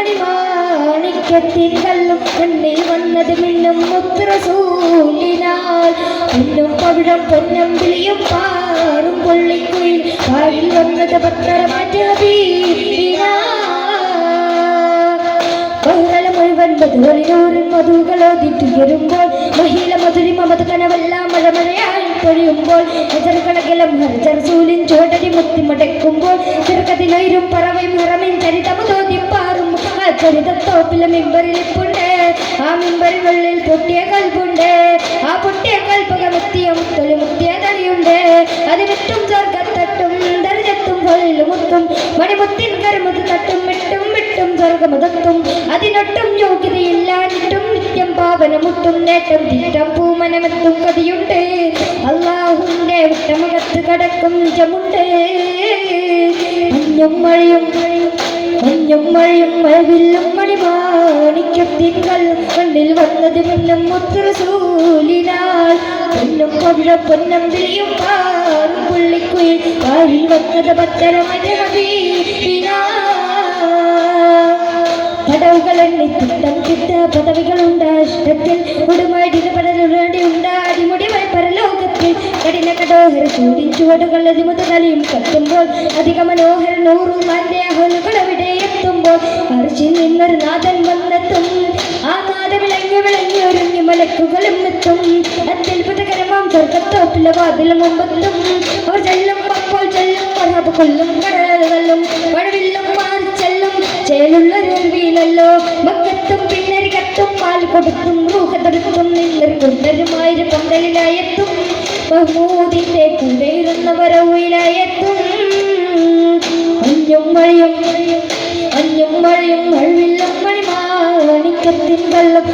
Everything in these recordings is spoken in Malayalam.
മണിമാണിക്കത്തിൽ കല്ലും കണ്ണിൽ വന്നത് മിന്നും മുത്തുറസൂലിനാൽ. മിന്നും പവിഴം പൊന്നം വിളിയും പാറും കൊള്ളിക്കുയിൽ പായിൽ വന്നത് പത്രമാറ്റീന മുഴുവൻ മധുകളിലൂറിൽ മധുകളോതിട്ടുയരുമ്പോൾ മഹിള മധുരിമ മത കനവെല്ലാം മഴമഴയായി പൊഴിയുമ്പോൾ ഹജറുകണക്കിലും ഹർജർ സൂലിൻ ചോടരി മുത്തി മുടക്കുമ്പോൾ ചെറുക്കതിലൊയിരും പറവയും ഹറമയും ചരിതമുതോതി ആ ചരിതത്തോപ്പിലെ മിമ്പറിലിപ്പുണ്ട്. ആ മിമ്പറിനുള്ളിൽ പൊട്ടിയ കൽപ്പുണ്ട്. ആ പൊട്ടിയ കൽപ്പക മുത്തിയ മുത്തൊളി മുത്തിയ തളിയുണ്ട് അത് വിട്ടും സ്വർഗത്തട്ടും ദർജത്തും പൊള്ളുമുത്തും മണിമുത്തിൻ കരുമുത്ത് തട്ടും വിട്ടും വിട്ടും സ്വർഗമുതത്തും അതിനൊട്ടും യോഗ്യതയില്ലാഞ്ഞിട്ടും നിത്യം പാവനമുട്ടും നേട്ടം തീറ്റം പൂമനമെത്തും കതിയുണ്ട്. അള്ളാഹുന്റെ വിട്ടമുഖത്ത് കടക്കും നിജമുണ്ട് മഞ്ഞും മഴയും മഞ്ഞും മഴയും മഴവില്ലും മണിമാണിക്കത്തിങ്കൾ കണ്ണിൽ വന്നത് മിന്നും മുത്രസൂലിനാൽ പൊന്നും പവിഴ പൊന്നം വിളിയും പാറും പുള്ളിക്കുയിൽ കാലിൽ വന്നത് പടവുകൾ എണ്ണി തിട്ടം തിട്ട പദവികളുണ്ട് ഇഷ്ടത്തിൽ. ഉടുമാടിന് പടരുണ്ട് അടിമുടിവായി പരലോകത്തിൽ. ചുവടുകൾ അതിമുതലയും കത്തുമ്പോൾ അധിക മനോഹര നൂറും മാന്റെ അഹലുകൾ അവിടെ എത്തുമ്പോൾ അർച്ചിൽ നിന്നൊരു നാഥൻ വന്നെത്തും. ആ നാഥ വിളങ്ങി വിളങ്ങി ഒരുങ്ങി മലക്കുകളും എത്തും അത്യത്ഭുതകരമാം സ്വർഗത്തോപ്പിലെ വാതിൽ മുമ്പത്തും. അവർ ചെല്ലും അപ്പോൾ ചെല്ലും മറബ് കൊല്ലും കടലും വഴവില്ലും മാറി ചെല്ലും ചേലുള്ള രൂപയിലല്ലോ മക്കത്തും പിന്നരികത്തും പാൽ കൊടുത്തും റൂഹത്തെടുത്തും നിന്നൊരു കുണ്ടരുമായൊരു പന്തലിലായെത്തും. മഹ്മൂദിന്റെ കൂടെ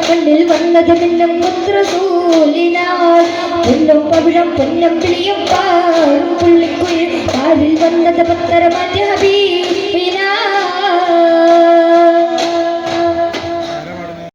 കണ്ണിൽ വന്നത് മിന്നും മുത്രസൂലിനാൽ പൊന്നും പവിഴം പൊന്നം പിളിയും പാറും പുള്ളിക്കുയിൽ. കാലിൽ വന്നത് പത്തര മാറ്റ